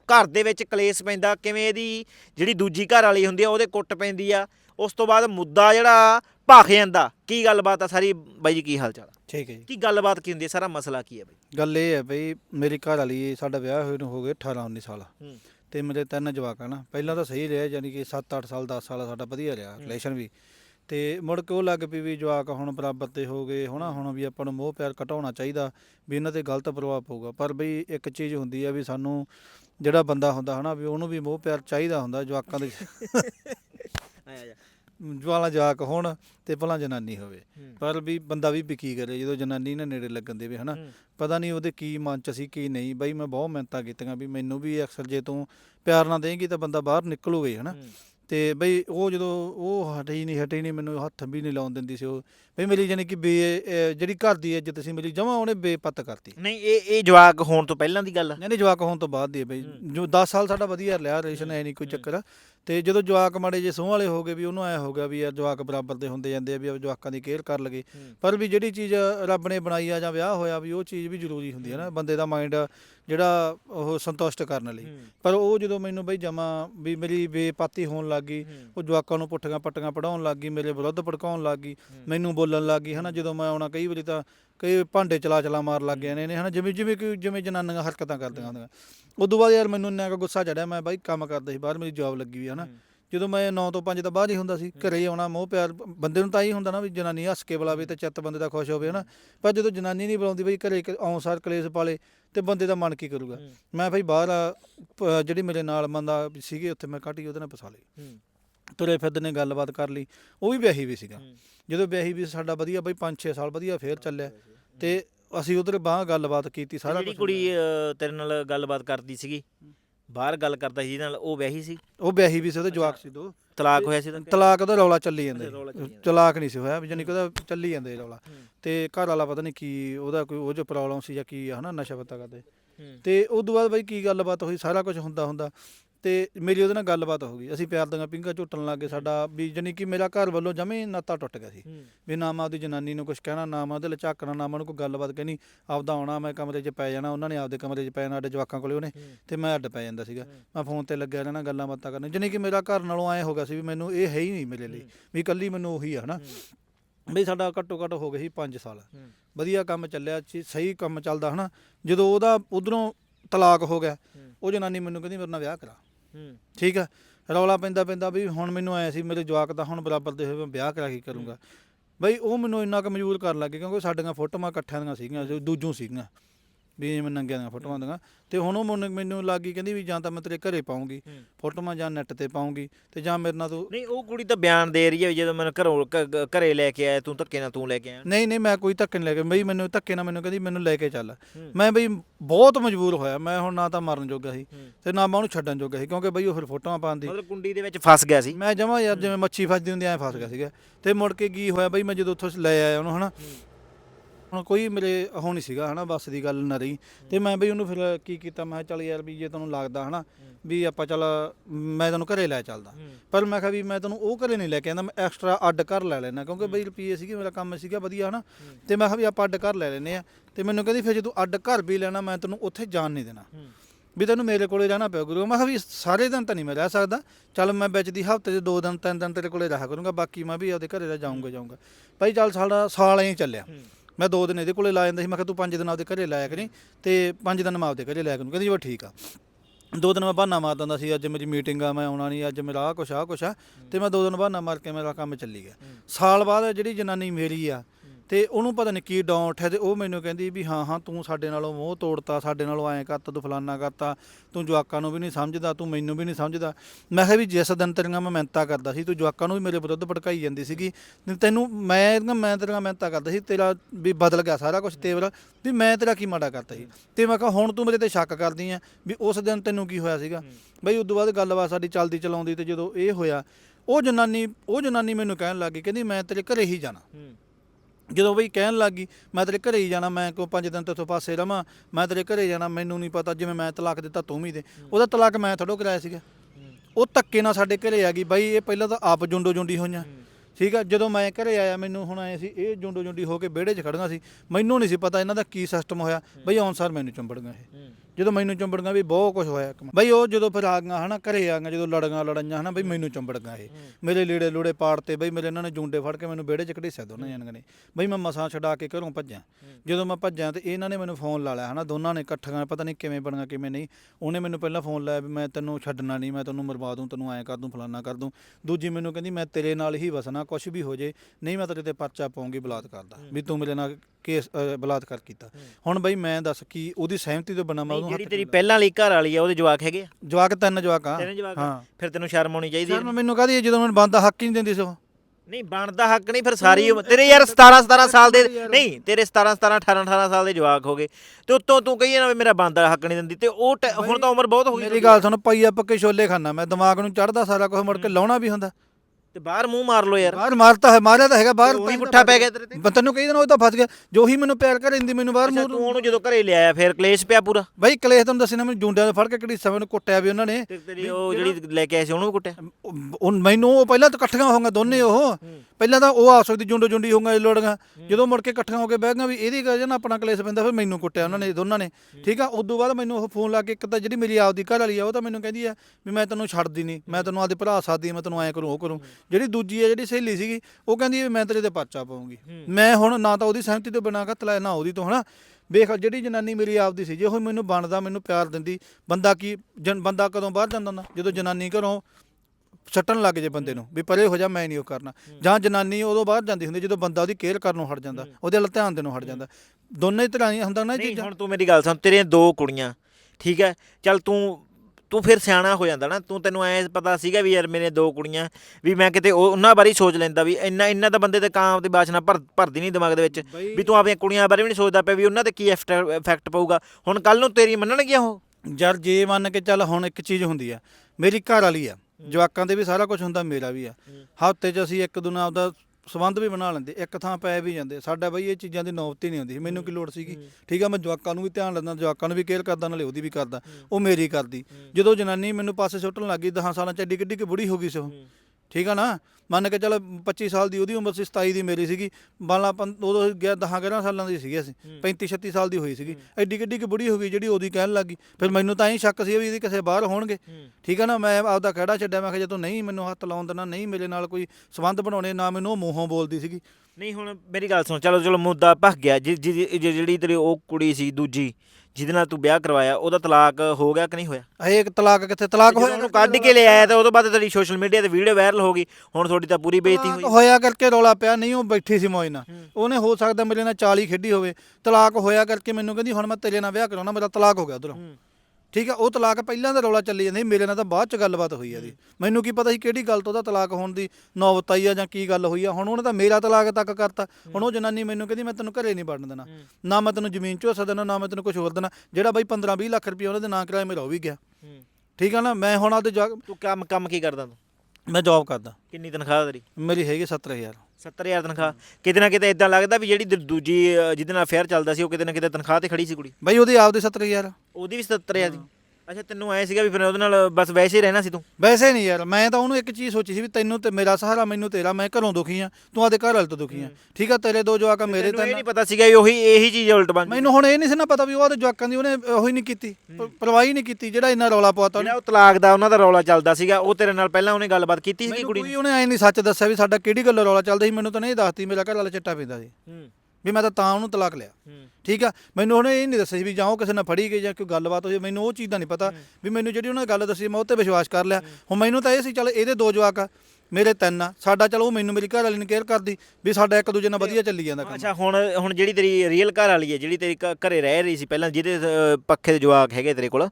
ਘਰ ਦੇ ਵਿੱਚ ਕਲੇਸ਼ ਪੈਂਦਾ ਕਿਵੇਂ ਇਹਦੀ ਜਿਹੜੀ ਦੂਜੀ ਘਰ ਵਾਲੀ ਹੁੰਦੀ ਆ ਉਹਦੇ ਕੁੱਟ ਪੈਂਦੀ ਆ ਉਸ ਤੋਂ ਬਾਅਦ ਮੁੱਦਾ ਜਿਹੜਾ ਭਖ ਜਾਂਦਾ ਕੀ ਗੱਲਬਾਤ ਆ ਸਾਰੀ ਬਾਈ ਜੀ ਕੀ ਹਾਲ ਚਾਲ? ਠੀਕ ਹੈ ਜੀ। ਕੀ ਗੱਲਬਾਤ ਕੀ ਹੁੰਦੀ ਹੈ ਸਾਰਾ ਮਸਲਾ ਕੀ ਹੈ ਬਾਈ? ਗੱਲ ਇਹ ਹੈ ਬਈ ਮੇਰੀ ਘਰ ਵਾਲੀ ਸਾਡਾ ਵਿਆਹ ਹੋਏ ਨੂੰ ਹੋ ਗਏ 18 19 ਸਾਲ। ਹੂੰ। ਤੇ ਮੇਰੇ ਤਿੰਨ ਜਵਾਕ ਹਨ ਪਹਿਲਾਂ ਤਾਂ ਸਹੀ ਰਿਹਾ ਯਾਨੀ ਕਿ 7 8 ਸਾਲ 10 ਸਾਲ ਸਾਡਾ ਵਧੀਆ ਰਿਹਾ ਰਿਲੇਸ਼ਨ ਵੀ। ਤੇ ਮੁੜ ਕੇ ਉਹ ਲੱਗ ਪਈ ਵੀ ਜਵਾਕ ਹੁਣ ਬਰਾਬਰ ਤੇ ਹੋ ਗਏ ਹਨਾ ਹੁਣ ਵੀ ਆਪਾਂ ਨੂੰ ਮੋਹ ਪਿਆਰ ਘਟਾਉਣਾ ਚਾਹੀਦਾ ਵੀ ਇਹਨਾਂ ਤੇ ਗਲਤ ਪ੍ਰਭਾਵ ਪਊਗਾ ਪਰ ਬਈ ਇੱਕ ਚੀਜ਼ ਹੁੰਦੀ ਆ ਵੀ ਸਾਨੂੰ ਜਿਹੜਾ ਬੰਦਾ ਹੁੰਦਾ ਹਨਾ ਵੀ ਉਹਨੂੰ ਵੀ ਮੋਹ ਪਿਆਰ ਚਾਹੀਦਾ ਹੁੰਦਾ ਜਵਾਕਾਂ ਦੇ ਆਇਆ ਜਾ ਜਵਾਲਾ ਜਵਾਕ ਹੋਣ ਤੇ ਭਲਾ ਜਨਾਨੀ ਹੋਵੇ। ਪਰ ਵੀ ਬੰਦਾ ਵੀ ਕੀ ਕਰੇ ਜਦੋਂ ਜਨਾਨੀ ਨੇ ਨੇੜੇ ਲੱਗਣ ਦੇਵੇ ਹਨਾ। ਪਤਾ ਨਹੀਂ ਉਹਦੇ ਕੀ ਮਨ ਚ ਸੀ ਕੀ ਨਹੀਂ ਬਈ ਮੈਂ ਬਹੁਤ ਮਿਹਨਤਾਂ ਕੀਤੀਆਂ ਵੀ ਮੈਨੂੰ ਵੀ ਅਕਸਰ ਜੇ ਤੂੰ ਪਿਆਰ ਨਾਲ ਦੇਂਗੀ ਤਾਂ ਬੰਦਾ ਬਾਹਰ ਨਿਕਲੂਗਾ ਹੀ ਹਨਾ। ਤੇ ਬਈ ਉਹ ਜਦੋਂ ਉਹ ਹਟੇ ਹੀ ਨਹੀਂ ਹਟੇ ਹੀ ਨਹੀਂ ਮੈਨੂੰ ਹੱਥ ਵੀ ਨਹੀਂ ਲਾਉਣ ਦਿੰਦੀ ਸੀ ਉਹ। ਬਈ ਮੇਰੀ ਜਾਨੀ ਕਿ ਬੇ ਅਹ ਜਿਹੜੀ ਘਰ ਦੀ ਇੱਜ਼ਤ ਸੀ ਮੇਰੀ ਜਮਾ ਉਹਨੇ ਬੇਪੱਤ ਕਰਤੀ। ਨਹੀਂ ਇਹ ਇਹ ਜਵਾਕ ਹੋਣ ਤੋਂ ਪਹਿਲਾਂ ਦੀ ਗੱਲ ਆ। ਯਾਨੀ ਜਵਾਕ ਹੋਣ ਤੋਂ ਬਾਅਦ ਦੀ ਹੈ ਬਈ। ਜੋ 10 ਸਾਲ ਸਾਡਾ ਵਧੀਆ ਰਿਹਾ ਰਿਲੇਸ਼ਨ ਐ ਨਹੀਂ ਕੋਈ। ਚੱਕਰ। ਤੇ ਜਦੋਂ ਜਵਾਕ ਮਾੜੇ ਜੇ ਸੋਹ ਵਾਲੇ ਹੋ ਗਏ ਵੀ ਉਹਨੂੰ ਐ ਹੋ ਗਿਆ ਵੀ ਯਾਰ ਜਵਾਕ ਬਰਾਬਰ ਦੇ ਹੁੰਦੇ ਜਾਂਦੇ ਆ ਵੀ ਜਵਾਕਾਂ ਦੀ ਕੇਅਰ ਕਰ ਲਗੇ ਪਰ ਵੀ ਜਿਹੜੀ ਚੀਜ਼ ਰੱਬ ਨੇ ਬਣਾਈ ਆ ਜਾਂ ਵਿਆਹ ਹੋਇਆ ਵੀ ਉਹ ਚੀਜ਼ ਵੀ ਜ਼ਰੂਰੀ ਹੁੰਦੀ ਹੈ ਨਾ ਬੰਦੇ ਦਾ ਮਾਈਂਡ ਜਿਹੜਾ ਉਹ ਸੰਤੁਸ਼ਟ ਕਰਨ ਲਈ। ਪਰ ਉਹ ਜਦੋਂ ਮੈਨੂੰ ਬਈ ਜਮਾ ਵੀ ਮੇਰੀ ਬੇਪਾਤੀ ਹੋਣ ਲੱਗ ਗਈ ਉਹ ਜਵਾਕਾਂ ਨੂੰ ਪੁੱਠੀਆਂ ਪੱਟੀਆਂ ਪੜਾਉਣ ਲੱਗ ਗਈ ਮੇਰੇ ਵਿਰੁੱਧ ਭੜਕਾਉਣ ਲੱਗ ਗਈ ਮੈਨੂੰ ਬੋਲਣ ਲੱਗ ਗਈ ਹਨਾ? ਜਦੋਂ ਮੈਂ ਆਉਣਾ ਕਈ ਵਾਰੀ ਤਾਂ ਕਈ ਭਾਂਡੇ ਚਲਾ ਚਲਾ ਮਾਰ ਲੱਗ ਗਏ ਨੇ ਇਹਨੇ ਹਨਾ? ਜਿਵੇਂ ਜਿਵੇਂ ਕਿ ਜਿਵੇਂ ਜਨਾਨੀਆਂ ਹਰਕਤਾਂ ਕਰਦੀਆਂ ਹੁੰਦੀਆਂ। ਉਦੋਂ ਬਾਅਦ ਯਾਰ ਮੈਨੂੰ ਇੰਨਾ ਕੁ ਗੁੱਸਾ ਚੜਿਆ ਮੈਂ ਬਾਈ ਕੰਮ ਕਰਦਾ ਸੀ ਬਾਹਰ ਮੇਰੀ ਜੌਬ ਲੱਗੀ ਵੀ ਹਨਾ? ਜਦੋਂ ਮੈਂ 9 ਤੋਂ 5 ਤੋਂ ਬਾਅਦ ਹੀ ਹੁੰਦਾ ਸੀ ਘਰੇ ਆਉਣਾ ਮੋਹ ਪਿਆਰ ਬੰਦੇ ਨੂੰ ਤਾਂ ਹੀ ਹੁੰਦਾ ਨਾ ਵੀ ਜਨਾਨੀ ਹੱਸ ਕੇ ਬੁਲਾਵੇ ਤੇ ਚਿੱਤ ਬੰਦੇ ਦਾ ਖੁਸ਼ ਹੋਵੇ ਹਨਾ? ਪਰ ਜਦੋਂ ਜਨਾਨੀ ਨਹੀਂ ਬੁਲਾਉਂਦੀ ਬਈ ਘਰੇ ਆਉਂ ਸਾਰ ਕਲੇਸ਼ ਪਾਲੇ ਤੇ ਬੰਦੇ ਦਾ ਮਨ ਕੀ ਕਰੂਗਾ? ਮੈਂ ਭਾਈ ਬਾਹਰ ਜਿਹੜੀ ਮੇਰੇ ਨਾਲ ਬੰਦਾ ਸੀਗੇ ਉੱਥੇ ਮੈਂ ਕੱਢੀ ਉਹਦੇ ਨਾਲ ਫਸਾ ਲਈ। ਤੁਰੇ ਫਿਰਦੇ ਨੇ ਗੱਲਬਾਤ ਕਰ ਲਈ। ਉਹ ਵੀ ਵਿਆਹੀ ਵੀ ਸੀਗਾ। ਜਦੋਂ ਵਿਆਹੀ ਵੀ ਸਾਡਾ ਵਧੀਆ ਬਈ 5-6 ਸਾਲ ਵਧੀਆ ਫੇਰ ਚੱਲਿਆ। ਤੇ ਅਸੀਂ ਉਧਰ ਬਾਹ ਗੱਲਬਾਤ ਕੀਤੀ ਸਾਰਾ ਜਿਹੜੀ ਕੁਛ ਕੁੜੀ ਅਹ, ਤੇਰੇ ਨਾਲ ਗੱਲਬਾਤ ਕਰਦੀ ਸੀਗੀ ਬਾਹਰ ਗੱਲ ਕਰਦਾ ਸੀ ਜਿਹਦੇ ਨਾਲ ਉਹ ਵਿਆਹੀ ਸੀ? ਉਹ ਵਿਆਹੀ ਵੀ ਸੀ ਉਹਦੇ ਜਵਾਕ ਸੀ ਦੋ। ਤਲਾਕ ਹੋਇਆ ਸੀ ਤਾਂ ਤਲਾਕ ਉਹਦਾ ਰੌਲਾ ਚੱਲੀ ਜਾਂਦਾ। ਤਲਾਕ ਨਹੀਂ ਸੀ ਹੋਇਆ ਜਾਨੀ ਕਿ ਉਹਦਾ ਚੱਲੀ ਜਾਂਦਾ ਸੀ ਰੌਲਾ। ਤੇ ਘਰ ਵਾਲਾ ਪਤਾ ਨਹੀਂ ਕੀ ਉਹਦਾ ਕੋਈ ਉਹ ਜੋ ਪ੍ਰੋਬਲਮ ਸੀ ਜਾਂ ਕੀ ਆ ਹਨਾ ਨਸ਼ਾ ਪੱਤਾ ਕਰਦੇ। ਤੇ ਉਸ ਤੋਂ ਬਾਅਦ ਬਾਈ ਕੀ ਗੱਲਬਾਤ ਹੋਈ ਸਾਰਾ ਕੁਝ ਹੁੰਦਾ ਹੁੰਦਾ। ਤੇ ਮੇਰੀ ਉਹਦੇ ਨਾਲ ਗੱਲਬਾਤ ਹੋ ਗਈ। ਅਸੀਂ ਪਿਆਰ ਦੀਆਂ ਪਿੰਗਾ ਝੁੱਟਣ ਲੱਗੇ ਸਾਡਾ ਵੀ ਜਾਨੀ ਕਿ ਮੇਰਾ ਘਰ ਵੱਲੋਂ ਜਮੇ ਨਾਤਾ ਟੁੱਟ ਗਿਆ ਸੀ। ਵੀ ਨਾ ਮੈਂ ਉਹਦੀ ਜਨਾਨੀ ਨੂੰ ਕੁਝ ਕਹਿਣਾ ਨਾ ਮੈਂ ਉਹਦੇ ਲਈ ਝਾਕਣਾ ਨਾ ਮੈਂ ਉਹਨੂੰ ਕੋਈ ਗੱਲਬਾਤ ਕਹਿਣੀ। ਆਪਦਾ ਆਉਣਾ ਮੈਂ ਕਮਰੇ 'ਚ ਪੈ ਜਾਣਾ ਉਹਨਾਂ ਨੇ ਆਪਦੇ ਕਮਰੇ 'ਚ ਪੈ ਜਾਣਾ ਸਾਡੇ ਜਵਾਕਾਂ ਕੋਲੇ ਉਹਨੇ। ਤੇ ਮੈਂ ਅੱਡ ਪੈ ਜਾਂਦਾ ਸੀਗਾ। ਮੈਂ ਫੋਨ ਤੇ ਲੱਗਿਆ ਰਹਿਣਾ ਗੱਲਾਂ ਬਾਤਾਂ ਕਰਨ ਜਾਨੀ ਕਿ ਮੇਰਾ ਘਰ ਨਾਲੋਂ ਐ ਹੋ ਗਿਆ ਸੀ ਵੀ ਮੈਨੂੰ ਇਹ ਹੈ ਹੀ ਨਹੀਂ ਮੇਰੇ ਲਈ। ਵੀ ਇਕੱਲੀ ਮੈਨੂੰ ਉਹੀ ਆ ਹਨਾ। ਬਈ ਸਾਡਾ ਘੱਟੋ ਘੱਟ ਹੋ ਗਏ ਸੀ 5 ਸਾਲ। ਵਧੀਆ ਕੰਮ ਚੱਲਿਆ ਸਹੀ ਕੰਮ ਚੱਲਦਾ ਹਨਾ। ਜਦੋਂ ਉਹਦਾ ਉਧਰੋਂ ਤਲਾਕ ਹੋ ਗਿਆ। ਉਹ ਜਨਾਨੀ ਮੈਨੂੰ ਕਹਿੰਦੀ ਮੇਰੇ ਨਾਲ ਵਿਆਹ ਕਰਾ। ਹੂੰ। ਠੀਕ ਆ? ਰੌਲਾ ਪੈਂਦਾ ਪੈਂਦਾ ਵੀ ਹੁਣ ਮੈਨੂੰ ਐ ਸੀ ਮੇਰੇ ਜਵਾਕ ਦਾ ਹੁਣ ਬਰਾਬਰ ਦੇ ਹੋਏ ਮੈਂ ਵਿਆਹ ਕਰਾ ਕੇ ਕਰੂੰਗਾ। ਬਈ ਉਹ ਮੈਨੂੰ ਇੰਨਾ ਕੁ ਮਜਬੂਰ ਕਰਨ ਲੱਗੇ ਕਿਉਂਕਿ ਸਾਡੀਆਂ ਫੋਟੋਆਂ ਇਕੱਠਿਆਂ ਦੀਆਂ ਸੀਗੀਆਂ ਦੂਜੋਂ ਸੀਗੀਆਂ। ਵੀ ਜਿਵੇਂ ਨੰਗਿਆਂ ਦੀਆਂ ਫੋਟੋਆਂ ਦੀਆਂ ਤੇ ਹੁਣ ਉਹ ਮੈਨੂੰ- ਮੈਨੂੰ ਲੱਗੀ ਕਹਿੰਦੀ ਵੀ ਜਾਂ ਤਾਂ ਮੈਂ ਤੇਰੇ ਘਰੇ ਪਾਉਂਗੀ ਹੂੰ। ਫੋਟੋਆਂ ਜਾਂ ਨੈਟ ਤੇ ਪਾਉਂਗੀ ਤੇ ਜਾਂ ਮੇਰੇ ਨਾਲ ਤੂੰ ਨਹੀਂ ਉਹ ਕੁੜੀ ਤਾਂ ਬਿਆਨ ਦੇ ਰਹੀ ਹੈ ਵੀ ਜਦੋਂ ਮੈਨੂੰ ਘਰੋਂ ਘ- ਘ- ਘਰੇ ਲੈ ਕੇ ਆਇਆ ਤੂੰ ਧੱਕੇ ਨਾਲ ਤੂੰ ਲੈ ਕੇ ਆਇਆ ਨਹੀਂ ਨਹੀਂ ਮੈਂ ਕੋਈ ਧੱਕੇ ਨਹੀਂ ਲੈ ਕੇ ਬਈ ਮੈਨੂੰ ਧੱਕੇ ਨਾਲ ਮੈਨੂੰ ਕਹਿੰਦੀ ਮੈਨੂੰ ਲੈ ਕੇ ਚੱਲ ਹੂੰ। ਮੈਂ ਬਈ ਬਹੁਤ ਮਜਬੂਰ ਹੋਇਆ ਮੈਂ ਹੁਣ ਨਾ ਤਾਂ ਮਰਨ ਜੋਗਾ ਸੀ ਹੂੰ। ਤੇ ਨਾ ਮੈਂ ਉਹਨੂੰ ਛੱਡਣ ਜੋਗਾ ਸੀ ਕਿਉਂਕਿ ਬਈ ਉਹ ਫਿਰ ਫੋਟੋਆਂ ਪਾਉਂਦੀ ਮਤਲਬ ਕੁੰਡੀ ਦੇ ਵਿੱਚ ਫਸ ਗਿਆ ਸੀ ਮੈਂ ਜਮਾ ਯਾਰ ਜਿਵੇਂ ਮੱਛੀ ਫਸਦੀ ਹੁੰਦੀ ਐ ਫਸ ਗਿਆ ਸੀਗਾ ਤੇ ਮੁੜ ਕੇ ਕੀ ਹੋਇਆ ਬਈ ਮੈਂ ਜਦੋਂ ਉੱਥੋਂ ਲੈ ਆਇਆ ਉਹਨੂੰ ਹਨਾ ਹੁਣ ਕੋਈ ਮੇਰੇ ਉਹ ਨਹੀਂ ਸੀਗਾ ਹਨਾ ਬੱਸ ਦੀ ਗੱਲ ਨਾ ਰਹੀ। ਤੇ ਮੈਂ ਬਈ ਉਹਨੂੰ ਫਿਰ ਕੀ ਕੀਤਾ ਮੈਂ ਕਿਹਾ ਚੱਲ ਯਾਰ ਵੀ ਜੇ ਤੈਨੂੰ ਲੱਗਦਾ ਹਨਾ ਵੀ ਆਪਾਂ ਚੱਲ ਮੈਂ ਤੈਨੂੰ ਘਰੇ ਲੈ ਚੱਲਦਾ। ਪਰ ਮੈਂ ਕਿਹਾ ਵੀ ਮੈਂ ਤੈਨੂੰ ਉਹ ਘਰੇ ਨਹੀਂ ਲੈ ਕੇ ਆਂਦਾ ਮੈਂ ਐਕਸਟਰਾ ਅੱਡ ਘਰ ਲੈ ਲੈਣਾ ਕਿਉਂਕਿ ਬਈ ਰੁਪਈਏ ਸੀਗੇ ਮੇਰਾ ਕੰਮ ਸੀਗਾ ਵਧੀਆ ਹਨਾ। ਤੇ ਮੈਂ ਕਿਹਾ ਵੀ ਆਪਾਂ ਅੱਡ ਘਰ ਲੈ ਲੈਨੇ ਆ ਤੇ ਮੈਨੂੰ ਕਹਿੰਦੀ ਫਿਰ ਜੇ ਤੂੰ ਅੱਡ ਘਰ ਵੀ ਲੈਣਾ ਮੈਂ ਤੈਨੂੰ ਉੱਥੇ ਜਾਣ ਨਹੀਂ ਦੇਣਾ। ਵੀ ਤੈਨੂੰ ਮੇਰੇ ਕੋਲੇ ਰਹਿਣਾ ਪਿਆ ਗੁਰੂ। ਮੈਂ ਕਿਹਾ ਵੀ ਸਾਰੇ ਦਿਨ ਤਾਂ ਨਹੀਂ ਮੈਂ ਰਹਿ ਸਕਦਾ। ਚੱਲ ਮੈਂ ਵਿੱਚ ਦੀ ਹਫ਼ਤੇ ਦੇ ਦੋ ਦਿਨ ਤਿੰਨ ਦਿਨ ਤੇਰੇ ਕੋਲੇ ਰਹਾ ਕਰੂੰਗਾ ਬਾਕੀ ਮੈਂ ਵੀ ਆਪਦੇ ਘਰੇ ਦਾ ਜਾਊਂਗਾ ਜਾਊਂਗਾ। ਭਾਈ ਚੱਲ ਸਾਡਾ ਸਾਲ ਐਂ ਚੱਲਿਆ। ਮੈਂ ਦੋ ਦਿਨ ਇਹਦੇ ਕੋਲੇ ਲਾ ਜਾਂਦਾ ਸੀ ਮੈਂ ਕਿਹਾ ਤੂੰ ਪੰਜ ਦਿਨ ਆਪਦੇ ਘਰੇ ਲਾਇਆ ਕਰੀ ਤੇ ਪੰਜ ਦਿਨ ਮੈਂ ਆਪਦੇ ਘਰੇ ਲਾਇਆ ਕਰੂੰ ਕਹਿੰਦੀ ਬਸ ਠੀਕ ਆ। ਦੋ ਦਿਨ ਮੈਂ ਬਹਾਨਾ ਮਾਰ ਦਿੰਦਾ ਸੀ ਅੱਜ ਮੇਰੀ ਮੀਟਿੰਗ ਆ ਮੈਂ ਆਉਣਾ ਨਹੀਂ ਅੱਜ ਮੇਰਾ ਆਹ ਕੁਛ ਆਹ ਕੁਛ ਆ। ਤੇ ਮੈਂ ਦੋ ਦਿਨ ਬਹਾਨਾ ਮਾਰ ਕੇ ਮੇਰਾ ਕੰਮ ਚੱਲੀ ਗਿਆ। ਸਾਲ ਬਾਅਦ ਜਿਹੜੀ ਜਨਾਨੀ ਮੇਰੀ ਆ ਤੇ ਉਹਨੂੰ ਪਤਾ ਨਹੀਂ ਕੀ ਡੌਂ ਉੱਠਿਆ ਤੇ ਉਹ ਮੈਨੂੰ ਕਹਿੰਦੀ ਵੀ ਹਾਂ ਹਾਂ ਤੂੰ ਸਾਡੇ ਨਾਲੋਂ ਮੋਹ ਤੋੜਤਾ ਸਾਡੇ ਨਾਲੋਂ ਐਂ ਕਰਤਾ ਤੂੰ ਫਲਾਨਾ ਕਰਤਾ ਤੂੰ ਜਵਾਕਾਂ ਨੂੰ ਵੀ ਨਹੀਂ ਸਮਝਦਾ ਤੂੰ ਮੈਨੂੰ ਵੀ ਨਹੀਂ ਸਮਝਦਾ। ਮੈਂ ਕਿਹਾ ਵੀ ਜਿਸ ਦਿਨ ਤੇਰੀਆਂ ਮੈਂ ਮਿਹਨਤਾਂ ਕਰਦਾ ਸੀ ਤੂੰ ਜਵਾਕਾਂ ਨੂੰ ਵੀ ਮੇਰੇ ਵਿਰੁੱਧ ਭੜਕਾਈ ਜਾਂਦੀ ਸੀਗੀ। ਤੇ ਤੈਨੂੰ ਮੈਂ ਮੈਂ ਤੇਰੀਆਂ ਮਿਹਨਤਾਂ ਕਰਦਾ ਸੀ ਤੇਰਾ ਵੀ ਬਦਲ ਗਿਆ ਸਾਰਾ ਕੁਝ ਤੇਰਾ ਵੀ ਮੈਂ ਤੇਰਾ ਕੀ ਮਾੜਾ ਕਰਤਾ ਸੀ? ਤੇ ਮੈਂ ਕਿਹਾ ਹੁਣ ਤੂੰ ਮੇਰੇ ਤੇ ਸ਼ੱਕ ਕਰਦੀ ਆ ਵੀ ਉਸ ਦਿਨ ਤੈਨੂੰ ਕੀ ਹੋਇਆ ਸੀਗਾ? ਬਈ ਉਦੋਂ ਬਾਅਦ ਗੱਲਬਾਤ ਸਾਡੀ ਚੱਲਦੀ ਚਲਾਉਂਦੀ ਤੇ ਜਦੋਂ ਇਹ ਹੋਇਆ ਉਹ ਜਨਾਨੀ ਉਹ ਜਨਾਨੀ ਮੈਨੂੰ ਕਹਿਣ ਲੱਗੀ ਕਹਿੰਦੀ ਮੈਂ ਤੇਰੇ ਘਰੇ ਹੀ ਜਾਣਾ। ਜਦੋਂ ਬਈ ਕਹਿਣ ਲੱਗੀ ਮੈਂ ਤੇਰੇ ਘਰੇ ਹੀ ਜਾਣਾ ਮੈਂ ਕੋ ਪੰਜ ਦਿਨ ਤੇਥੋਂ ਪਾਸੇ ਰਵਾਂ? ਮੈਂ ਤੇਰੇ ਘਰੇ ਜਾਣਾ ਮੈਨੂੰ ਨਹੀਂ ਪਤਾ ਜਿਵੇਂ ਮੈਂ ਤਲਾਕ ਦਿੱਤਾ ਤੂੰ ਵੀ ਦੇ। ਉਹਦਾ ਤਲਾਕ ਮੈਂ ਥੋੜੋ ਕਰਾਇਆ ਸੀਗਾ। ਉਹ ਧੱਕੇ ਨਾਲ ਸਾਡੇ ਘਰੇ ਆ ਗਈ। ਬਾਈ ਇਹ ਪਹਿਲਾਂ ਤਾਂ ਆਪ ਜੁੰਡੋ ਜੁੰਡੀ ਹੋਈਆਂ। ਠੀਕ ਆ ਜਦੋਂ ਮੈਂ ਘਰੇ ਆਇਆ ਮੈਨੂੰ ਹੁਣ ਆਏ ਸੀ ਇਹ ਜੁੰਡੋ ਜੁੰਡੀ ਹੋ ਕੇ ਵਿਹੜੇ 'ਚ ਖੜੀਆਂ ਸੀ। ਮੈਨੂੰ ਨਹੀਂ ਸੀ ਪਤਾ ਇਹਨਾਂ ਦਾ ਕੀ ਸਿਸਟਮ ਹੋਇਆ। ਬਈ ਆਨਸਰ ਮੈਨੂੰ ਚੰਬੜ ਗਏ। ਇਹ ਜਦੋਂ ਮੈਨੂੰ ਚੰਬੜੀਆਂ ਵੀ ਬਹੁਤ ਕੁਝ ਹੋਇਆ ਇੱਕ ਬਈ ਉਹ ਜਦੋਂ ਫਿਰ ਆ ਗਈਆਂ ਹਨਾ ਘਰੇ ਆ ਗਈਆਂ ਜਦੋਂ ਲੜੀਆਂ ਲੜਾਈਆਂ ਹਨਾ ਬਈ ਮੈਨੂੰ ਚੰਬੜੀਆਂ ਇਹ। ਮੇਰੇ ਲੀੜੇ ਲੂੜੇ ਪਾੜਤੇ ਬਈ ਮੇਰੇ ਇਹਨਾਂ ਨੇ ਜੁੰਡੇ ਫੜ ਕੇ ਮੈਨੂੰ ਵਿਹੜੇ 'ਚ ਘੜੀਸਿਆ ਦੋਨਾਂ ਜਣੀਆਂ ਨੇ। ਬਈ ਮੈਂ ਮਸਾਂ ਛਡਾ ਕੇ ਘਰੋਂ ਭੱਜਾਂ ਜਦੋਂ ਮੈਂ ਭੱਜਾਂ ਤੇ ਇਹਨਾਂ ਨੇ ਮੈਨੂੰ ਫੋਨ ਲਾ ਲਿਆ ਹਨਾ ਦੋਨਾਂ ਨੇ ਇਕੱਠੀਆਂ ਪਤਾ ਨਹੀਂ ਕਿਵੇਂ ਬਣੀਆਂ ਕਿਵੇਂ ਨਹੀਂ। ਉਹਨੇ ਮੈਨੂੰ ਪਹਿਲਾਂ ਫੋਨ ਲਾਇਆ ਵੀ ਮੈਂ ਤੈਨੂੰ ਛੱਡਣਾ ਨਹੀਂ ਮੈਂ ਤੈਨੂੰ ਮਰਵਾ ਦੂੰ ਤੈਨੂੰ ਐਂ ਕਰ ਦੂੰ ਫਲਾਨਾ ਕਰ ਦੂੰ। ਦੂਜੀ ਮੈਨੂੰ ਕਹਿੰਦੀ ਮੈਂ ਤੇਰੇ ਨਾਲ ਹੀ ਵਸਣਾ ਕੁਝ ਵੀ ਹੋ ਜੇ। ਨਹੀਂ ਮੈਂ ਤੇਰੇ ਤੇ ਪਰਚਾ ਪਾਉਂਗੀ ਬਲਾਤਕਾਰ ਦਾ। ਵੀ ਤੂੰ ਮੇਰੇ ਨਾਲ ਕੇਸ ਅ, ਬਲਾਤਕਾਰ ਕੀਤਾ। ਹੁਣ ਬਈ ਮੈਂ ਦੱਸ ਕੀ ਉਹਦੀ ਸਹਿਮਤੀ ਤੋਂ ਬਿਨਾਂ ਮੈਂ ਉਹਨੂੰ ਜਿਹੜੀ ਹੱਥ ਤੇਰੀ ਪਹਿਲਾਂ ਵਾਲੀ ਘਰ ਵਾਲੀ ਆ ਉਹਦੇ ਜਵਾਕ ਹੈਗੇ ਆ? ਜਵਾਕ ਤਿੰਨ ਜਵਾਕ ਆ। ਤੇਰੇ ਜਵਾਕ ਆ? ਹਾਂ। ਫਿਰ ਤੈਨੂੰ ਸ਼ਰਮ ਆਉਣੀ ਚਾਹੀਦੀ ਹੈ ਸਰ ਮੈਨੂੰ ਕਹਦੀ ਜਦੋਂ ਮੈਨੂੰ ਬੰਦਾ ਹੱਕ ਹੀ ਨਹੀਂ ਦਿੰਦੀ ਸੀ ਉਹ? ਨਹੀਂ ਬਣਦਾ ਹੱਕ ਨਹੀਂ ਫਿਰ ਸਾਰੀ ਉਮਰ ਤੇਰੇ ਯਾਰ 17 17 ਸਾਲ ਦੇ ਨਹੀਂ ਤੇਰੇ 17 17 18 18 ਸਾਲ ਦੇ ਜਵਾਕ ਹੋ ਗਏ। ਤੇ ਉੱਤੋਂ ਤੂੰ ਕਹੀ ਨਾ ਮੇਰਾ ਬਣਦਾ ਹੱਕ ਨਹੀਂ ਦਿੰਦੀ ਤੇ ਉਹ ਟੈ- ਹੁਣ ਤਾਂ ਉਮਰ ਬਹੁਤ ਹੋ ਗਈ ਮੇਰੀ ਗੱਲ ਸੁਣ ਪਈਆ ਪੱਕੇ ਛੋਲੇ ਖਾਣਾ ਮੈਂ ਦਿਮਾਗ ਨੂੰ ਚੜਦਾ ਸਾਰਾ ਕੁਝ ਮੁੜ ਕੇ ਲਾਉਣਾ ਵੀ ਹੁੰਦਾ। ਤੇ ਬਾਹਰ ਮੂੰਹ ਮਾਰ ਲੋ ਯਾਰ। ਬਾਹਰ ਮਾਰਤਾ ਹੈ ਮਾਰਿਆ ਤਾਂ ਹੈਗਾ ਬਾਹਰ ਉਹੀ ਪੁੱਠਾ ਪੈ ਗਿਆ ਤੇਰੇ ਤੇ। ਮੈਂ ਤੈਨੂੰ ਕਹੀ ਦਿਨ ਉਹ ਤਾਂ ਫਸ ਗਿਆ। ਜੋ ਹੀ ਮੈਨੂੰ ਪਿਆਰ ਕਰਿੰਦੀ ਮੈਨੂੰ ਬਾਹਰ ਅੱਛਾ ਤੂੰ ਉਹਨੂੰ ਜਦੋਂ ਘਰੇ ਲਿਆਇਆ ਫਿਰ ਕਲੇਸ਼ ਪਿਆ ਪੂਰਾ? ਬਾਈ ਕਲੇਸ਼ ਤੁਹਾਨੂੰ ਦੱਸੀ ਨਾ ਮੈਨੂੰ ਜੁੰਡਿਆਂ ਦੇ ਫੜ ਕੇ ਕਿਹੜੀ ਸਮੇਂ ਨੂੰ ਕੁੱਟਿਆ ਵੀ ਉਹਨਾਂ ਨੇ। ਤੇ ਤੇਰੀ ਉਹ ਜਿਹੜੀ ਲੈ ਕੇ ਆਏ ਸੀ ਉਹਨੂੰ ਵੀ ਕੁੱਟਿਆ? ਉਹ- ਉਹ ਮੈਨੂੰ ਉਹ ਪਹਿਲਾਂ ਤਾਂ ਇਕੱਠੀਆਂ ਹੋਈਆਂ ਦੋਨੇ ਉਹ। ਪਹਿਲਾਂ ਤਾਂ ਉਹ ਆਪਸ ਵਿੱਚ ਜੁੰਡੋ ਜੁੰਡੀ ਹੋਈਆਂ ਇਹ ਲੋੜੀਆਂ। ਜਦੋਂ ਮੁੜ ਕੇ ਇਕੱਠੀਆਂ ਹੋ ਕੇ ਬਹਿ ਗਈਆਂ ਵੀ ਇਹਦੀ ਗੱਲ ਨਾ ਆਪਣਾ ਕਲੇਸ਼ ਪੈਂਦਾ ਫਿਰ ਮੈਨੂੰ ਕੁੱਟਿਆ ਉਹਨਾਂ ਨੇ ਦੋਨਾਂ ਨੇ। ਠੀਕ ਆ ਉਦੋਂ ਬਾਅਦ ਮੈਨੂੰ ਉਹ ਫੋਨ ਲਾ ਕੇ ਇੱਕ ਤਾਂ ਜਿਹੜੀ ਮੇਰੀ ਆਪਦੀ ਘਰ ਵਾਲੀ ਆ ਉਹ ਤਾਂ ਮੈਨੂੰ ਕਹਿੰਦੀ ਆ ਵੀ ਮੈਂ ਤੈਨੂੰ ਛੱਡਦੀ ਨਹੀਂ ਮੈਂ ਤੈਨੂੰ ਆਪਦੇ ਭਰਾ ਸਾਦੀ ਮੈਂ ਤੈਨੂੰ ਐਂ ਕਰੂੰ ਉਹ ਕਰੂੰ। ਜਿਹੜੀ ਦੂਜੀ ਆ ਜਿਹੜੀ ਸਹੇਲੀ ਸੀਗੀ ਉਹ ਕਹਿੰਦੀ ਵੀ ਮੈਂ ਤੇਰੇ ਤੇ ਪਰਚਾ ਪਾਉਂਗੀ। ਮੈਂ ਹੁਣ ਨਾ ਤਾਂ ਉਹਦੀ ਸਹਿਮਤੀ ਤੋਂ ਬਿਨਾਂ ਕਤਲ ਹੈ ਨਾ ਉਹਦੀ ਤੋਂ ਹਨਾ? ਵੇਖ ਜਿਹੜੀ ਜਨਾਨੀ ਮੇਰੀ ਆਪਦੀ ਸੀ ਜੇ ਉਹ ਮੈਨੂੰ ਬਣਦਾ ਮੈਨੂੰ ਪਿਆਰ ਦਿੰਦੀ ਬੰਦਾ ਕੀ ਬੰਦਾ ਕਦੋਂ ਬਾਹਰ ਜਾਂਦਾ ਹੁੰਦਾ? ਜਦੋਂ ਜਨਾਨੀ ਘਰੋਂ ਸੱਟਣ ਲੱਗ ਜੇ ਬੰਦੇ ਨੂੰ ਵੀ ਪਰੇ ਹੋ ਜਾ ਮੈਂ ਨਹੀਂ ਉਹ ਕਰਨਾ। ਜਾਂ ਜਨਾਨੀ ਉਦੋਂ ਬਾਹਰ ਜਾਂਦੀ ਹੁੰਦੀ ਜਦੋਂ ਬੰਦਾ ਉਹਦੀ ਕੇਅਰ ਕਰਨੋਂ ਹਟ ਜਾਂਦਾ ਉਹਦੇ ਵੱਲ ਧਿਆਨ ਦੇਣੋਂ ਹਟ ਜਾਂਦਾ। ਦੋਨੇ ਹੀ ਤਰ੍ਹਾਂ ਹੀ ਹੁੰਦਾ ਨਾ ਇਹ ਚੀਜ਼ਾਂ। ਹੁਣ ਤੂੰ ਮੇਰੀ ਗੱਲ ਸੁਣ ਤੇਰੀਆਂ ਦੋ ਕੁੜੀਆਂ ਠੀਕ ਹੈ? ਚੱਲ ਤੂੰ ਤੂੰ ਫਿਰ ਸਿਆਣਾ ਹੋ ਜਾਂਦਾ ਨਾ ਤੂੰ ਤੈਨੂੰ ਐ ਪਤਾ ਸੀਗਾ ਵੀ ਯਾਰ ਮੇਰੇ ਦੋ ਕੁੜੀਆਂ ਵੀ ਮੈਂ ਕਿਤੇ ਉਹ- ਉਹਨਾਂ ਬਾਰੇ ਹੀ ਸੋਚ ਲੈਂਦਾ ਵੀ ਇੰਨਾ ਇੰਨਾ ਤਾਂ ਬੰਦੇ ਤੇ ਕਾਂ ਦੀ ਬਾਸ਼ਨਾ ਭਰ ਭਰਦੀ ਨਹੀਂ ਦਿਮਾਗ ਦੇ ਵਿੱਚ ਬਈ- ਵੀ ਤੂੰ ਆਪਣੀਆਂ ਕੁੜੀਆਂ ਬਾਰੇ ਵੀ ਨਹੀਂ ਸੋਚਦਾ ਪਿਆ ਵੀ ਉਹਨਾਂ ਤੇ ਕੀ ਇਫੈਕਟ ਪਊਗਾ। ਹੁਣ ਕੱਲ ਨੂੰ ਤੇਰੀ ਮੰਨਣਗੀਆਂ ਉਹ? ਯਾਰ ਜੇ ਮੰਨ ਕੇ ਚੱਲ ਹੁਣ ਇੱਕ ਚੀਜ਼ ਹੁੰਦੀ ਆ ਮੇਰੀ ਘਰ ਵਾਲੀ ਆ ਜਵਾਕਾਂ ਦੇ ਵੀ ਸਾਰਾ ਕੁਝ ਹੁੰਦਾ ਮੇਰਾ ਵੀ ਆ। ਹਫ਼ਤੇ 'ਚ ਅਸੀਂ ਇੱਕ ਦੂਨਾ ਆਪਦਾ ਸਬੰਧ ਵੀ ਬਣਾ ਲੈਂਦੇ ਇੱਕ ਥਾਂ ਪੈ ਵੀ ਜਾਂਦੇ। ਸਾਡਾ ਬਈ ਇਹ ਚੀਜ਼ਾਂ ਦੀ ਨੌਬਤ ਹੀ ਨਹੀਂ ਸੀ। ਮੈਨੂੰ ਕੀ ਲੋੜ ਸੀਗੀ? ਠੀਕ ਆ ਮੈਂ ਜਵਾਕਾਂ ਨੂੰ ਵੀ ਧਿਆਨ ਲੈਂਦਾ ਜਵਾਕਾਂ ਨੂੰ ਵੀ ਕੇਅਰ ਕਰਦਾ ਨਾਲੇ ਉਹਦੀ ਵੀ ਕਰਦਾ ਉਹ ਮੇਰੀ ਕਰਦੀ। ਜਦੋਂ ਜਨਾਨੀ ਮੈਨੂੰ ਪਾਸੇ ਸੁੱਟਣ ਲੱਗੀ 10 ਸਾਲਾਂ ਚ ਐਡੀ ਕਿੱਡੀ ਕਿ ਬੁੜੀ ਹੋ ਗਈ ਸੀ ਉਹ। ਠੀਕ ਆ ਨਾ? ਮੰਨ ਕੇ ਚੱਲ 25 ਸਾਲ ਦੀ ਉਹਦੀ ਉਮਰ ਸੀ 27 ਦੀ ਮੇਰੀ ਸੀਗੀ। ਬਾਲਾ ਉਦੋਂ ਗਿਆ 10 11 ਸਾਲਾਂ ਦੀ ਸੀਗੀ ਅਸੀਂ। 35 36 ਸਾਲ ਦੀ ਹੋਈ ਸੀਗੀ। ਐਡੀ ਕਿੱਡੀ ਕਿ ਬੁੜੀ ਹੋ ਗਈ ਜਿਹੜੀ ਉਹਦੀ ਕਹਿਣ ਲੱਗੀ ਫਿਰ ਮੈਨੂੰ ਤਾਂ ਹੀ ਸ਼ੱਕ ਸੀ ਵੀ ਇਹਦੀ ਕਿਸੇ ਬਾਹਰ ਹੋਣਗੇ। ਠੀਕ ਆ ਨਾ? ਮੈਂ ਆਪਦਾ ਖੜਾ ਛੱਡਿਆ। ਮੈਂ ਕਿਹਾ ਜੇ ਤੂੰ ਨਹੀਂ ਮੈਨੂੰ ਹੱਥ ਲਾਉਣ ਦੇਣਾ ਨਹੀਂ ਮੇਰੇ ਨਾਲ ਕੋਈ ਸਬੰਧ ਬਣਾਉਣੇ ਨਾ ਮੈਨੂੰ ਉਹ ਮੂੰਹੋਂ ਬੋਲਦੀ ਸੀਗੀ। ਨਹੀਂ ਹੁਣ ਮੇਰੀ ਗੱਲ ਸੁਣ। ਚਲੋ ਚਲੋ ਮੁੱਦਾ ਭੱਗ ਗਿਆ ਜਿਹੜੀ ਤੇਰੀ ਉਹ ਕੁੜੀ ਸੀ ਦੂਜੀ। ਜਿਹਦੇ ਨਾਲ ਤੂੰ ਵਿਆਹ ਕਰਵਾਇਆ ਉਹਦਾ ਤਲਾਕ ਹੋ ਗਿਆ ਕਿ ਨਹੀਂ ਹੋਇਆ? ਇਹ ਇੱਕ ਤਲਾਕ ਕਿੱਥੇ? ਤਲਾਕ ਹੋਇਆ ਉਹਨੂੰ ਕੱਢ ਕੇ ਲਿਆਇਆ ਤੇ ਉਦੋਂ ਬਾਅਦ ਤੇਰੀ ਸੋਸ਼ਲ ਮੀਡੀਆ ਤੇ ਵੀਡੀਓ ਵਾਇਰਲ ਹੋ ਗਈ। ਹੁਣ ਤੁਹਾਡੀ ਤਾਂ ਪੂਰੀ ਬੇਇੱਜ਼ਤੀ ਹੋਈ। ਹੋਇਆ ਕਰਕੇ ਰੌਲਾ ਪਿਆ ਨਹੀਂ ਉਹ ਬੈਠੀ ਸੀ ਮੌਜ ਨਾਲ। ਉਹਨੇ ਹੋ ਸਕਦਾ ਮੇਰੇ ਨਾਲ 40 ਖੇਡੀ ਹੋਵੇ। ਤਲਾਕ ਹੋਇਆ ਕਰਕੇ ਮੈਨੂੰ ਕਹਿੰਦੀ ਹੁਣ ਮੈਂ ਤੇਰੇ ਨਾਲ ਵਿਆਹ ਕਰਾਉਣਾ ਮੇਰਾ ਤਲਾਕ ਹੋ ਗਿਆ ਉਧਰੋਂ। ਠੀਕ ਆ ਉਹ ਤਲਾਕ ਪਹਿਲਾਂ ਦਾ ਰੌਲਾ ਚੱਲੀ ਜਾਂਦਾ ਸੀ ਮੇਰੇ ਨਾਲ ਤਾਂ ਬਾਅਦ ਚ ਗੱਲਬਾਤ ਹੋਈ ਆ ਦੀ ਮੈਨੂੰ ਕੀ ਪਤਾ ਸੀ ਕਿਹੜੀ ਗੱਲ ਤੋਂ ਉਹਦਾ ਤਲਾਕ ਹੋਣ ਦੀ ਨੌਬਤ ਆਈ ਆ ਜਾਂ ਕੀ ਗੱਲ ਹੋਈ ਆ। ਹੁਣ ਉਹਨੇ ਤਾਂ ਮੇਰਾ ਤਲਾਕ ਤੱਕ ਕਰਤਾ। ਹੁਣ ਉਹ ਜਨਾਨੀ ਮੈਨੂੰ ਕਹਿੰਦੀ ਮੈਂ ਤੈਨੂੰ ਘਰੇ ਨਹੀਂ ਵੜਨ ਦੇਣਾ। ਨਾ ਮੈਂ ਤੈਨੂੰ ਜ਼ਮੀਨ ਝੋਸਾ ਦੇਣਾ ਨਾ ਮੈਂ ਤੈਨੂੰ ਕੁਝ ਹੋਰ ਦੇਣਾ। ਜਿਹੜਾ ਬਾਈ 15 20 ਲੱਖ ਰੁਪਏ ਉਹਦੇ ਨਾਂ ਕਰਾਇਆ ਮੇਰਾ ਉਹ ਵੀ ਗਿਆ। ਠੀਕ ਆ ਨਾ ਮੈਂ ਹੁਣ ਆਪਦੇ ਜਾ ਤੂੰ ਕੰਮ ਕੰਮ ਕੀ ਕਰਦਾ ਤੂੰ? ਮੈਂ ਜੌਬ ਕਰਦਾ। ਕਿੰਨੀ ਤਨਖਾਹ ਤੇਰੀ? ਮੇਰੀ ਹੈਗੀ 70000 70000 ਤਨਖਾਹ। ਕਿਤੇ ਨਾ ਕਿਤੇ ਇਦਾਂ ਲੱਗਦਾ ਵੀ ਜਿਹੜੀ ਦੂ- ਦੂਜੀ ਅ, ਜਿਹਦੇ ਨਾਲ ਅਫੇਅਰ ਚੱਲਦਾ ਸੀ ਉਹ ਕਿਤੇ ਨਾ ਕਿਤੇ ਤਨਖਾਹ ਤੇ ਖੜੀ ਸੀ ਕੁੜੀ। ਬਾਈ ਉਹਦੀ ਆਪਦੀ 70000 ਉਹਦੀ ਵੀ 70000 ਦੀ। ਅੱਛਾ ਤੈਨੂੰ ਐ ਸੀਗਾ ਵੀ ਫਿਰ ਉਹਦੇ ਨਾਲ ਬਸ ਵੈਸੇ ਹੀ ਰਹਿਣਾ ਸੀ ਤੂੰ? ਵੈਸੇ ਨਹੀਂ ਯਾਰ ਮੈਂ ਤਾਂ ਉਹਨੂੰ ਇੱਕ ਚੀਜ਼ ਸੋਚੀ ਸੀ ਵੀ ਤੈਨੂੰ ਤੇ ਮੇਰਾ ਸਹਾਰਾ ਮੈਨੂੰ ਤੇਰਾ ਮੈਂ ਘਰੋਂ ਦੁਖੀ ਆ ਤੂੰ ਆਦੇ ਘਰ ਵਾਲੇ ਤੋਂ ਦੁਖੀ ਆ। ਠੀਕ ਆ ਤੇਰੇ ਦੋ ਜਵਾਕ ਆ ਮੇਰੇ ਤੈਨੂੰ ਇਹ ਨਹੀਂ ਪਤਾ ਸੀਗਾ ਵੀ ਉਹੀ ਇਹੀ ਚੀਜ਼ ਉਲਟ ਬਣ ਮੈਨੂੰ ਹੁਣ ਇਹ ਨਹੀਂ ਸੀ ਨਾ ਪਤਾ ਵੀ ਉਹ ਆਦੇ ਜਵਾਕਾਂ ਦੀ ਉਹਨੇ ਉਹੀ ਨਹੀਂ ਕੀਤੀ ਪਰਵਾਹ ਨਹੀਂ ਕੀਤੀ ਜਿਹੜਾ ਇੰਨਾ ਰੌਲਾ ਪਵਾਤਾ ਉਹਨੇ। ਉਹ ਤਲਾਕ ਦਾ ਉਹਨਾਂ ਦਾ ਰੌਲਾ ਚੱਲਦਾ ਸੀਗਾ ਉਹ ਤੇਰੇ ਨਾਲ ਪਹਿਲਾਂ ਉਹਨੇ ਗੱਲਬਾਤ ਕੀਤੀ ਸੀ ਕੁੜੀ ਉਹਨੇ ਐ ਨਹੀਂ ਸੱਚ ਦੱਸਿਆ ਵੀ ਸਾਡਾ ਕਿਹੜੀ ਗੱਲ ਰੌਲਾ ਚੱਲਦਾ ਸੀ ਮੈਨੂੰ ਤਾਂ ਨਹੀਂ ਦੱਸਤੀ ਮੇਰਾ ਘਰ ਵਾਲਾ ਚਿੱਟਾ ਪੀਂਦਾ ਸੀ। ਹੂੰ। ਵੀ ਮੈਂ ਤਾਂ ਤਾਂ ਉਹਨੂੰ ਤਲਾਕ ਲਿਆ। ਠੀਕ ਆ? ਮੈਨੂੰ ਉਹਨੇ ਇਹ ਨਹੀਂ ਦੱਸਿਆ ਸੀ ਵੀ ਜਾਂ ਉਹ ਕਿਸੇ ਨਾਲ ਫੜੀ ਗਈ ਜਾਂ ਕੋਈ ਗੱਲਬਾਤ ਹੋਈ ਮੈਨੂੰ ਉਹ ਚੀਜ਼ ਦਾ ਨਹੀਂ ਪਤਾ ਵੀ ਮੈਨੂੰ ਜਿਹੜੀ ਉਹਨੇ ਗੱਲ ਦੱਸੀ ਮੈਂ ਉਹ ਤੇ ਵਿਸ਼ਵਾਸ ਕਰ ਲਿਆ। ਹੁਣ ਮੈਨੂੰ ਤਾਂ ਇਹ ਸੀ ਚੱਲ ਇਹਦੇ ਦੋ ਜਵਾਕ ਆ। ਮੇਰੇ ਤਿੰਨ ਆ। ਸਾਡਾ ਚਲ ਉਹ ਮੈਨੂੰ ਮੇਰੀ ਘਰ ਵਾਲੀ ਨੇ ਕੇਅਰ ਕਰਦੀ ਵੀ ਸਾਡਾ ਇੱਕ ਦੂਜੇ ਨਾਲ ਵਧੀਆ ਚੱਲੀ ਜਾਂਦਾ ਕੰਮ। ਅੱਛਾ ਹੁਣ ਹੁਣ ਜਿਹੜੀ ਤੇਰੀ ਰੀਅਲ ਘਰ ਵਾਲੀ ਹੈ ਜਿਹੜੀ ਤੇਰੀ ਘ- ਘਰੇ ਰਹਿ ਰਹੀ ਸੀ ਪਹਿਲਾਂ ਜਿਹਦੇ ਪੱਖੇ ਦੇ ਜਵਾਕ ਹੈਗੇ ਤੇਰੇ ਕੋਲ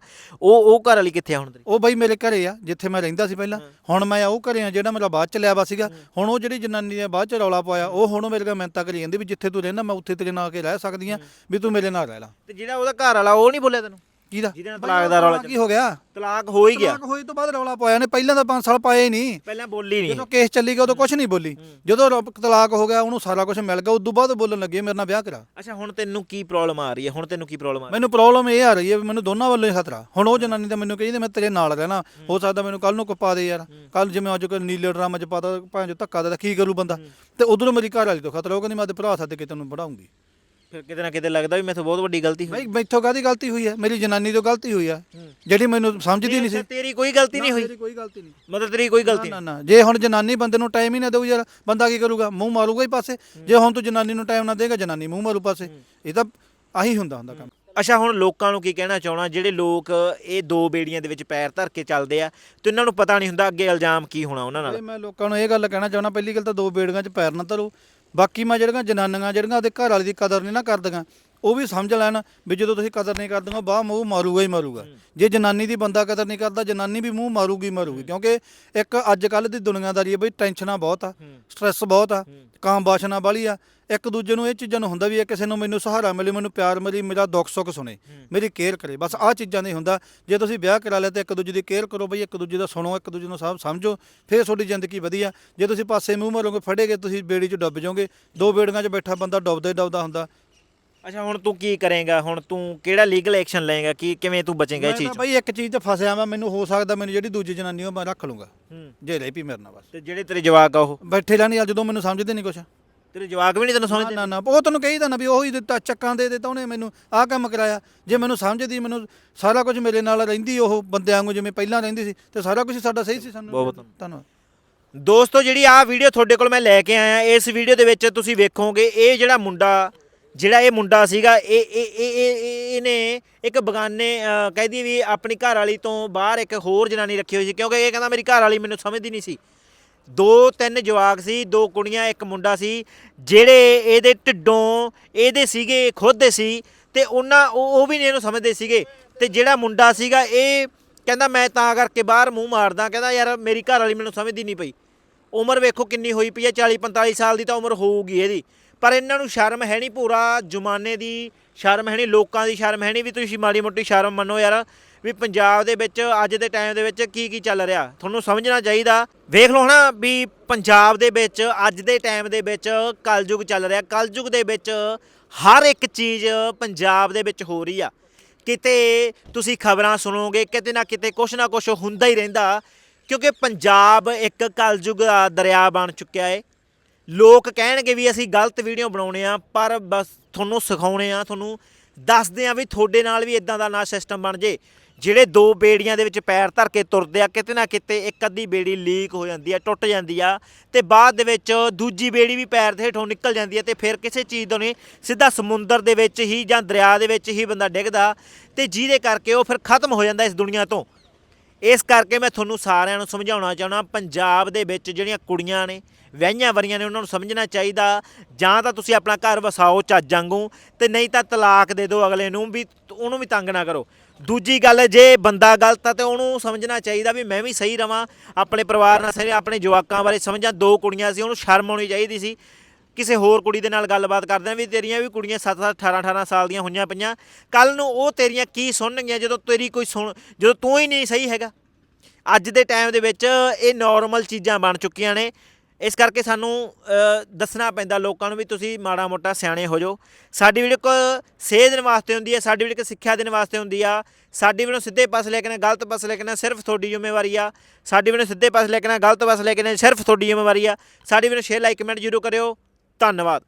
ਉਹ ਉਹ ਘਰ ਵਾਲੀ ਕਿੱਥੇ ਆ ਹੁਣ ਤੇਰੀ? ਉਹ ਬਈ ਮੇਰੇ ਘਰੇ ਆ ਜਿੱਥੇ ਮੈਂ ਰਹਿੰਦਾ ਸੀ ਪਹਿਲਾਂ। ਹੁਣ ਮੈਂ ਉਹ ਘਰੇ ਆ ਜਿਹੜਾ ਮੇਰਾ ਬਾਅਦ ਚ ਲਿਆ ਵਾ ਸੀਗਾ। ਹੁਣ ਉਹ ਜਿਹੜੀ ਜਨਾਨੀ ਨੇ ਬਾਅਦ ਚ ਰੌਲਾ ਪਾਇਆ ਉਹ ਹੁਣ ਉਹ ਮੇਰੇ ਕੋਲ ਮਿਹਨਤਾਂ ਕਰੀ ਜਾਂਦੀ ਵੀ ਜਿੱਥੇ ਤੂੰ ਰਹਿੰਦਾ ਮੈਂ ਉੱਥੇ ਤੇਰੇ ਨਾਲ ਆ ਕੇ ਰਹਿ ਸਕਦੀ ਆ ਵੀ ਤੂੰ ਮੇਰੇ ਨਾਲ ਰਹਿ ਲਾ। ਤੇ ਜਿਹੜਾ ਉਹਦਾ ਘਰ ਵਾਲਾ ਉਹ ਨਹੀਂ ਬੋਲਿਆ ਤੈਨੂੰ? ਕਿਹਦਾ? ਜਿਹਦੇ ਨਾਲ ਤਲਾਕ ਦਾ ਰੌਲਾ ਕੀ ਹੋ ਗਿਆ। ਤਲਾਕ ਹੋ ਹੀ ਗਿਆ। ਤਲਾਕ ਹੋਈ ਤੋਂ ਬਾਅਦ ਰੌਲਾ ਪਾਇਆ ਨੇ ਪਹਿਲਾਂ ਤਾਂ 5 ਸਾਲ ਪਾਇਆ ਹੀ ਨਹੀਂ। ਪਹਿਲਾਂ ਬੋਲੀ ਨਹੀਂ। ਜਦੋਂ ਕੇਸ ਚੱਲੀ ਗਿਆ ਉਦੋਂ ਕੁਝ ਨਹੀਂ ਬੋਲੀ। ਜਦੋਂ ਰਬ- ਤਲਾਕ ਹੋ ਗਿਆ ਉਹਨੂੰ ਸਾਰਾ ਕੁਝ ਮਿਲ ਗਿਆ ਉਦੋਂ ਬਾਅਦ ਬੋਲਣ ਲੱਗੀ ਮੇਰੇ ਨਾਲ ਵਿਆਹ ਕਰਾ। ਅੱਛਾ ਹੁਣ ਤੈਨੂੰ ਕੀ ਪ੍ਰੋਬਲਮ ਆ ਰਹੀ ਹੈ? ਹੁਣ ਤੈਨੂੰ ਕੀ ਪ੍ਰੋਬਲਮ ਆ ਰਹੀ ਮੈਨੂੰ ਪ੍ਰੋਬਲਮ ਇਹ ਆ ਰਹੀ ਹੈ ਵੀ ਮੈਨੂੰ ਦੋਨਾਂ ਵੱਲੋਂ ਹੀ ਖਤਰਾ। ਹੁਣ ਉਹ ਜਨਾਨੀ ਤਾਂ ਮੈਨੂੰ ਕਹਿੰਦੀ ਮੈਂ ਤੇਰੇ ਨਾਲ ਰਹਿਣਾ। ਹੋ। ਸਕਦਾ ਮੈਨੂੰ ਕੱਲ ਨੂੰ ਕੋ ਪਾ ਦੇ ਯਾਰ। ਕੱਲ ਜਿਵੇਂ ਅੱਜ ਕੱਲ ਨੀਲੇ ਡਰਾਮਾ ਚ ਪਾਤਾ ਭਾਂ ਜੋ ਧੱਕਾ ਦੇ ਕੀ ਕਰੂ ਬੰਦਾ? ਤੇ ਉਧਰੋਂ ਮੇਰੀ ਘਰ ਵਾਲੀ ਤੋਂ ਖਤਰਾ। ਉਹ ਕਹਿੰਦੀ ਮੈਂ ਤੇ ਭਰਾ ਸੱਦ ਕੇ ਤੈਨੂੰ ਪੜਾਉਂਗੀ ਫਿਰ ਕਿਤੇ ਨਾ ਕਿਤੇ ਲੱਗਦਾ ਵੀ ਮੈਥੋਂ ਬਹੁਤ ਵੱਡੀ ਗਲਤੀ ਹੋਈ। ਬਈ ਮੈਥੋਂ ਕਾਦੀ ਗਲਤੀ ਹੋਈ ਹੈ ਮੇਰੀ ਜਨਾਨੀ ਤੋਂ ਗਲਤੀ ਹੋਈ ਆ। ਜਿਹੜੀ ਮੈਨੂੰ ਸਮਝਦੀ ਨਹੀਂ ਸੀ। ਤੇਰੀ ਕੋਈ ਗਲਤੀ ਨਹੀਂ ਹੋਈ। ਮੇਰੀ ਕੋਈ ਗਲਤੀ ਨਹੀਂ। ਮਤਲਬ ਤੇਰੀ ਕੋਈ ਗਲਤੀ ਨਾ ਨਾ ਜੇ ਹੁਣ ਜਨਾਨੀ ਬੰਦੇ ਨੂੰ ਟਾਈਮ ਹੀ ਨਾ ਦੇਊ ਯਾਰ ਬੰਦਾ ਕੀ ਕਰੂਗਾ? ਮੂੰਹ ਮਾਰੂਗਾ ਹੀ ਪਾਸੇ। ਜੇ ਹੁਣ ਤੂੰ ਜਨਾਨੀ ਨੂੰ ਟਾਈਮ ਨਾ ਦੇਗਾ ਜਨਾਨੀ ਮੂੰਹ ਮਾਰੂ ਪਾਸੇ। ਇਹ ਤਾਂ ਆਹੀ ਹੁੰਦਾ ਹੁੰਦਾ ਕੰਮ। ਅੱਛਾ ਹੁਣ ਲੋਕਾਂ ਨੂੰ ਕੀ ਕਹਿਣਾ ਚਾਹਣਾ? ਜਿਹੜੇ ਲੋਕ ਇਹ ਦੋ ਬੇੜੀਆਂ ਦੇ ਵਿੱਚ ਪੈਰ ਧਰ ਕੇ ਚੱਲਦੇ ਆ ਤੇ ਇਹਨਾਂ ਨੂੰ ਪਤਾ ਨਹੀਂ ਹੁੰਦਾ ਅੱਗੇ ਇਲਜ਼ਾਮ ਕੀ ਹੋਣਾ ਉਹਨਾਂ ਨਾਲ। ਮੈਂ ਲੋਕਾਂ ਨੂੰ ਇਹ ਗੱਲ ਕਹਿਣਾ ਚਾਹੁੰਦਾ ਪਹਿਲੀ ਗੱਲ ਤਾਂ ਦੋ ਬੇੜੀਆਂ 'ਚ ਪੈਰ ਨਾ ਧਰੋ। ਬਾਕੀ ਮੈਂ ਜਿਹੜੀਆਂ ਜਨਾਨੀਆਂ ਜਿਹੜੀਆਂ ਉਹਦੇ ਘਰ ਵਾਲੀ ਦੀ ਕਦਰ ਨਹੀਂ ਨਾ ਕਰਦੀਆਂ ਉਹ ਵੀ ਸਮਝ ਲੈਣ ਵੀ ਜਦੋਂ ਤੁਸੀਂ ਕਦਰ ਨਹੀਂ ਕਰਦੀਆਂ ਬਾਹ ਮੂੰਹ ਮਾਰੂਗਾ ਹੀ ਮਾਰੂਗਾ। ਜੇ ਜਨਾਨੀ ਦੀ ਬੰਦਾ ਕਦਰ ਨਹੀਂ ਕਰਦਾ ਜਨਾਨੀ ਵੀ ਮੂੰਹ ਮਾਰੂਗੀ ਹੀ ਮਾਰੂਗੀ। ਕਿਉਂਕਿ ਇੱਕ ਅੱਜ ਕੱਲ ਦੀ ਦੁਨੀਆਦਾਰੀ ਹੈ ਬਈ ਟੈਨਸ਼ਨਾਂ ਬਹੁਤ ਆ ਸਟ੍ਰੈਸ ਬਹੁਤ ਆ ਕਾਮ ਬਾਸ਼ਨਾ ਵਾਲੀ ਆ। ਇੱਕ ਦੂਜੇ ਨੂੰ ਇਹ ਚੀਜ਼ਾਂ ਨੂੰ ਹੁੰਦਾ ਵੀ ਇਹ ਕਿਸੇ ਨੂੰ ਮੈਨੂੰ ਸਹਾਰਾ ਮਿਲੇ ਮੈਨੂੰ ਪਿਆਰ ਮਿਲੇ ਮੇਰਾ ਦੁੱਖ ਸੁੱਖ ਸੁਣੇ ਮੇਰੀ ਕੇਅਰ ਕਰੇ। ਬਸ ਆਹ ਚੀਜ਼ਾਂ ਨਹੀਂ ਹੁੰਦਾ। ਜੇ ਤੁਸੀਂ ਵਿਆਹ ਕਰਾ ਲਿਆ ਤੇ ਇੱਕ ਦੂਜੇ ਦੀ ਕੇਅਰ ਕਰੋ ਬਈ ਇੱਕ ਦੂਜੇ ਦਾ ਸੁਣੋ ਇੱਕ ਦੂਜੇ ਨੂੰ ਸਭ ਸਮਝੋ ਫਿਰ ਤੁਹਾਡੀ ਜ਼ਿੰਦਗੀ ਵਧੀਆ। ਜੇ ਤੁਸੀਂ ਪਾਸੇ ਮੂੰਹ ਮਾਰੋਗੇ ਫੜੇਗੇ ਤੁਸੀਂ ਬੇੜੀ 'ਚ ਡੁੱਬ ਜਾਓਗੇ। ਦੋ ਬੇੜੀਆਂ 'ਚ ਬੈਠਾ ਬੰਦਾ ਡੁੱਬਦਾ ਹੀ ਡੁੱਬਦਾ ਹੁੰਦਾ। ਅੱਛਾ ਹੁਣ ਤੂੰ ਕੀ ਕਰੇਗਾ? ਹੁਣ ਤੂੰ ਕਿਹੜਾ ਲੀਗਲ ਐਕਸ਼ਨ ਲਏਗਾ? ਕੀ ਕਿਵੇਂ ਤੂੰ ਬਚੇਗਾ ਇਹ ਮੈਂ ਚੀਜ਼ ਤਾਂ ਤੋਂ? ਬਈ ਇੱਕ ਚੀਜ਼ 'ਚ ਫਸਿਆ ਵਾਂ ਮੈਨੂੰ ਹੋ ਸਕਦਾ ਮੈਨੂੰ ਜਿਹੜੀ ਦੂਜੀ ਜਨਾਨੀ ਉਹ ਮੈਂ ਰੱਖ ਲੂੰਗਾ। ਹੂੰ। ਜੇ ਰਹਿ ਪਈ ਮੇਰੇ ਨਾਲ ਬਸ। ਤੇ ਜਿਹੜੇ ਤੇਰੇ ਜਵਾਕ ਆ ਉਹ? ਬੈਠੇ ਰਹਿਣੀ ਜਦੋਂ ਮੈਨੂੰ ਸਮਝਦੇ ਨਹੀਂ ਕੁਛ। ਤੇਰੇ ਜਵਾਕ ਵੀ ਨਹੀਂ ਤੈਨੂੰ ਸਮਝਦੇ? ਨਾ ਨਾ ਉਹ ਤੈਨੂੰ ਕਹੀਦਾ ਨਾ ਵੀ ਉਹੀ ਦਿੱਤਾ ਚੱਕਾਂ ਦੇ ਦਿੱਤਾ ਉਹਨੇ ਮੈਨੂੰ ਆਹ ਕੰਮ ਕਰਾਇਆ। ਜੇ ਮੈਨੂੰ ਸਮਝਦੀ ਮੈਨੂੰ ਸਾਰਾ ਕੁਝ ਮੇਰੇ ਨਾਲ ਰਹਿੰਦੀ ਉਹ ਬੰਦਿਆਂ ਵਾਂਗੂ ਜਿਵੇਂ ਪਹਿਲਾਂ ਰਹਿੰਦੀ ਸੀ ਤੇ ਸਾਰਾ ਕੁਝ ਸਾਡਾ ਸਹੀ ਸੀ ਸਾਨੂੰ। ਬਹੁਤ ਬਹੁਤ ਧੰਨਵਾਦ। ਦੋਸਤੋ ਜਿਹੜੀ ਆ ਵੀਡੀਓ ਤੁਹਾਡੇ ਕੋਲ ਮੈਂ ਲੈ ਕੇ ਆਇਆ ਇਸ ਵੀਡੀਓ ਦੇ ਵਿੱਚ ਤੁਸੀਂ ਵੇਖੋਗੇ ਇਹ ਜਿਹੜਾ ਮੁੰਡਾ ਜਿਹੜਾ ਇਹ ਮੁੰਡਾ ਸੀਗਾ ਇਹ ਇਹ ਇਹ- ਇਹ ਇਹ- ਇਹਨੇ ਇੱਕ ਬਗਾਨੇ ਅਹ, ਵੀ ਆਪਣੀ ਘਰ ਵਾਲੀ ਤੋਂ ਬਾਹਰ ਇੱਕ ਹੋਰ ਜਨਾਨੀ ਰੱਖੀ ਹੋਈ ਸੀ ਕਿਉਂਕਿ ਇਹ ਕਹਿੰਦਾ ਮੇਰੀ ਘਰ ਵਾਲੀ ਮੈਨੂੰ ਸਮਝਦੀ ਨਹੀਂ ਸੀ। ਦੋ ਤਿੰਨ ਜਵਾਕ ਸੀ ਦੋ ਕੁੜੀਆਂ ਇੱਕ ਮੁੰਡਾ ਸੀ ਜਿਹੜੇ ਇਹਦੇ ਢਿੱਡੋਂ ਇਹਦੇ ਸੀਗੇ ਖੁਦ ਦੇ ਸੀ ਤੇ ਉਹਨਾਂ ਉਹ ਉਹ ਵੀ ਨਹੀਂ ਇਹਨੂੰ ਸਮਝਦੇ ਸੀਗੇ। ਤੇ ਜਿਹੜਾ ਮੁੰਡਾ ਸੀਗਾ ਇਹ ਕਹਿੰਦਾ ਮੈਂ ਤਾਂ ਕਰਕੇ ਬਾਹਰ ਮੂੰਹ ਮਾਰਦਾ ਕਹਿੰਦਾ ਯਾਰ ਮੇਰੀ ਘਰ ਵਾਲੀ ਮੈਨੂੰ ਸਮਝਦੀ ਨਹੀਂ ਪਈ। ਉਮਰ ਵੇਖੋ ਕਿੰਨੀ ਹੋਈ ਪਈ ਹੈ 40 45 ਸਾਲ ਦੀ ਤਾਂ ਉਮਰ ਹੋਊਗੀ ਇਹਦੀ। ਪਰ ਇਹਨਾਂ ਨੂੰ ਸ਼ਰਮ ਹੈ ਨਹੀਂ ਪੂਰਾ ਜਮਾਨੇ ਦੀ ਸ਼ਰਮ ਹੈ ਨਹੀਂ, ਲੋਕਾਂ ਦੀ ਸ਼ਰਮ ਹੈ ਨਹੀਂ ਵੀ ਤੁਸੀਂ ਮਾੜੀ ਮੋਟੀ ਸ਼ਰਮ ਮੰਨੋ ਯਾਰ, ਵੀ ਪੰਜਾਬ ਦੇ ਵਿੱਚ ਅੱਜ ਦੇ ਟਾਈਮ ਦੇ ਵਿੱਚ ਕੀ ਕੀ ਚੱਲ ਰਿਹਾ। ਤੁਹਾਨੂੰ ਸਮਝਣਾ ਚਾਹੀਦਾ। ਵੇਖ ਲਓ ਹਨਾ ਵੀ ਪੰਜਾਬ ਦੇ ਵਿੱਚ ਅੱਜ ਦੇ ਟਾਈਮ ਦੇ ਵਿੱਚ ਕਲਯੁਗ ਚੱਲ ਰਿਹਾ। ਕਲਯੁਗ ਦੇ ਵਿੱਚ ਹਰ ਇੱਕ ਚੀਜ਼ ਪੰਜਾਬ ਦੇ ਵਿੱਚ ਹੋ ਰਹੀ ਆ। ਕਿਤੇ ਤੁਸੀਂ ਖਬਰਾਂ ਸੁਣੋਗੇ, ਕਿਤੇ ਨਾ ਕਿਤੇ ਕੁਛ ਨਾ ਕੁਛ ਹੁੰਦਾ ਹੀ ਰਹਿੰਦਾ, ਕਿਉਂਕਿ ਪੰਜਾਬ ਇੱਕ ਕਲਯੁਗ ਦਾ ਦਰਿਆ ਬਣ ਚੁੱਕਿਆ ਏ। ਲੋਕ ਕਹਿਣਗੇ ਵੀ ਅਸੀਂ ਗਲਤ ਵੀਡੀਓ ਬਣਾਉਣੇ ਆ, ਪਰ ਬਸ ਤੁਹਾਨੂੰ ਸਿਖਾਉਣੇ ਆ, ਤੁਹਾਨੂੰ ਦੱਸਦੇ ਆ ਵੀ ਤੁਹਾਡੇ ਨਾਲ ਵੀ ਇਦਾਂ ਦਾ ਨਾ ਸਿਸਟਮ ਬਣ ਜੇ। ਜਿਹੜੇ ਦੋ ਬੇੜੀਆਂ ਦੇ ਵਿੱਚ ਪੈਰ ਧਰ ਕੇ ਤੁਰਦੇ ਆ, ਕਿਤੇ ਨਾ ਕਿਤੇ ਇੱਕ ਅੱਧੀ ਬੇੜੀ ਲੀਕ ਹੋ ਜਾਂਦੀ ਆ, ਟੁੱਟ ਜਾਂਦੀ ਆ, ਤੇ ਬਾਅਦ ਦੇ ਵਿੱਚ ਦੂਜੀ ਬੇੜੀ ਵੀ ਪੈਰ ਦੇ ਹੇਠੋਂ ਨਿਕਲ ਜਾਂਦੀ ਆ, ਤੇ ਫਿਰ ਕਿਸੇ ਚੀਜ਼ ਤੋਂ ਨਹੀਂ, ਸਿੱਧਾ ਸਮੁੰਦਰ ਦੇ ਵਿੱਚ ਹੀ ਜਾਂ ਦਰਿਆ ਦੇ ਵਿੱਚ ਹੀ ਬੰਦਾ ਡਿੱਗਦਾ, ਤੇ ਜਿਹਦੇ ਕਰਕੇ ਉਹ ਫਿਰ ਖਤਮ ਹੋ ਜਾਂਦਾ ਇਸ ਦੁਨੀਆ ਤੋਂ। ਇਸ ਕਰਕੇ ਮੈਂ ਤੁਹਾਨੂੰ ਸਾਰਿਆਂ ਨੂੰ ਸਮਝਾਉਣਾ ਚਾਹਣਾ ਪੰਜਾਬ ਦੇ ਵਿੱਚ ਜਿਹੜੀਆਂ ਕੁੜੀਆਂ ਨੇ ਵਿਆਹੀਆਂ ਵਰੀਆਂ ਨੇ ਉਹਨਾਂ ਨੂੰ ਸਮਝਣਾ ਚਾਹੀਦਾ। ਜਾਂ ਤਾਂ ਤੁਸੀਂ ਆਪਣਾ ਘਰ ਵਸਾਓ ਚੱਜ ਵਾਂਗੂ ਤੇ ਨਹੀਂ ਤਾਂ ਤਲਾਕ ਦੇ ਦਿਓ ਅਗਲੇ ਨੂੰ ਵੀ ਉਹਨੂੰ ਵੀ ਤੰਗ ਨਾ ਕਰੋ। ਦੂਜੀ ਗੱਲ, ਜੇ ਬੰਦਾ ਗਲਤ ਆ ਤੇ ਉਹਨੂੰ ਸਮਝਣਾ ਚਾਹੀਦਾ ਵੀ ਮੈਂ ਵੀ ਸਹੀ ਰਵਾਂ, ਆਪਣੇ ਪਰਿਵਾਰ ਨਾਲ ਸਹੀ, ਆਪਣੇ ਜਵਾਕਾਂ ਬਾਰੇ ਸਮਝਾਂ। ਦੋ ਕੁੜੀਆਂ ਸੀ, ਉਹਨੂੰ ਸ਼ਰਮ ਆਉਣੀ ਚਾਹੀਦੀ ਸੀ। ਕਿਸੇ ਹੋਰ ਕੁੜੀ ਦੇ ਨਾਲ ਗੱਲਬਾਤ ਕਰਦੇ ਆ ਵੀ ਤੇਰੀਆਂ ਵੀ ਕੁੜੀਆਂ 7 7 18 18 ਸਾਲ ਦੀਆਂ ਹੋਈਆਂ ਪਈਆਂ। ਕੱਲ ਨੂੰ ਉਹ ਤੇਰੀਆਂ ਕੀ ਸੁਣਨਗੀਆਂ ਜਦੋਂ ਤੇਰੀ ਕੋਈ ਸੁਣ, ਜਦੋਂ ਤੂੰ ਹੀ ਨਹੀਂ ਸਹੀ ਹੈਗਾ? ਅੱਜ ਦੇ ਟਾਈਮ ਦੇ ਵਿੱਚ ਇਹ ਨਾਰਮਲ ਚੀਜ਼ਾਂ ਬਣ ਚੁੱਕੀਆਂ ਨੇ। ਇਸ ਕਰਕੇ ਸਾਨੂੰ ਦੱਸਣਾ ਪੈਂਦਾ ਲੋਕਾਂ ਨੂੰ ਵੀ ਤੁਸੀਂ ਮਾੜਾ ਮੋਟਾ ਸਿਆਣੇ ਹੋ ਜਾਓ। ਸਾਡੀ ਵੀਡੀਓ ਕੋ ਸੇਧ ਦੇਣ ਵਾਸਤੇ ਹੁੰਦੀ ਹੈ, ਸਾਡੀ ਵੀਡੀਓ ਕੋ ਸਿੱਖਿਆ ਦੇਣ ਵਾਸਤੇ ਹੁੰਦੀ ਆ। ਸਾਡੀ ਵੀਡੀਓ ਸਿੱਧੇ ਪਾਸੇ ਲੈ ਕੇ ਨਾ ਗਲਤ ਪਾਸੇ ਲੈ ਕੇ ਨਾ ਸਿਰਫ ਤੁਹਾਡੀ ਜ਼ਿੰਮੇਵਾਰੀ ਆ। ਸਾਡੀ ਵੀਡੀਓ ਸਿੱਧੇ ਪਾਸੇ ਲੈ ਕੇ ਨਾ ਗਲਤ ਪਾਸੇ ਲੈ ਕੇ ਨਾ ਸਿਰਫ ਤੁਹਾਡੀ ਜ਼ਿੰਮੇਵਾਰੀ ਆ। ਸਾਡੀ ਵੀਡੀਓ ਸ਼ੇਅਰ, ਲਾਈਕ, ਕਮੈਂਟ ਜ਼ਰੂਰ ਕਰਿਓ। ਧੰਨਵਾਦ।